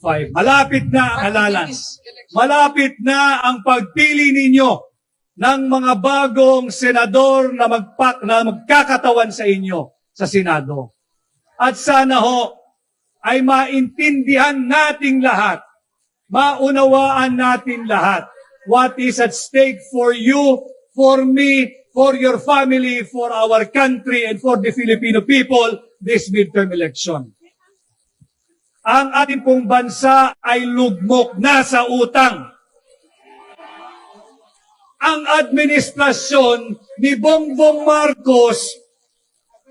5. Malapit na ang halalan. Malapit na ang pagpili ninyo ng mga bagong senador na, magpak, na magkakatawan sa inyo sa Senado. At sana ho ay maintindihan nating lahat, maunawaan natin lahat what is at stake for you, for me, for your family, for our country, and for the Filipino people this midterm election. Ang ating pong bansa ay lugmok na sa utang. Ang administrasyon ni Bongbong Marcos,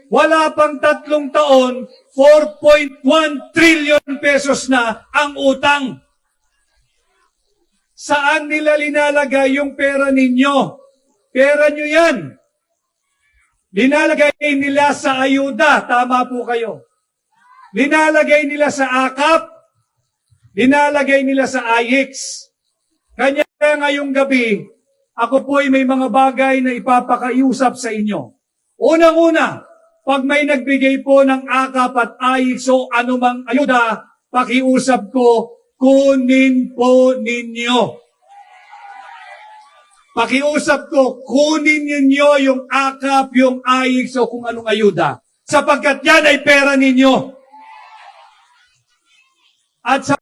wala pang tatlong taon, 4.1 trillion pesos na ang utang. Saan nila linalagay yung pera ninyo? Pera nyo yan. Linalagay nila sa ayuda. Tama po kayo. Linalagay nila sa AKAP. Linalagay nila sa IX. Kanya ngayong gabi, ako po ay may mga bagay na ipapakaiusap sa inyo. Unang-una, pag may nagbigay po ng AKAP at IX o anumang ayuda, pakiusap ko, kunin po ninyo. Pakiusap ko, kunin ninyo yung AKAP, yung AIX o kung anong ayuda. Sapagkat yan ay pera ninyo. At sa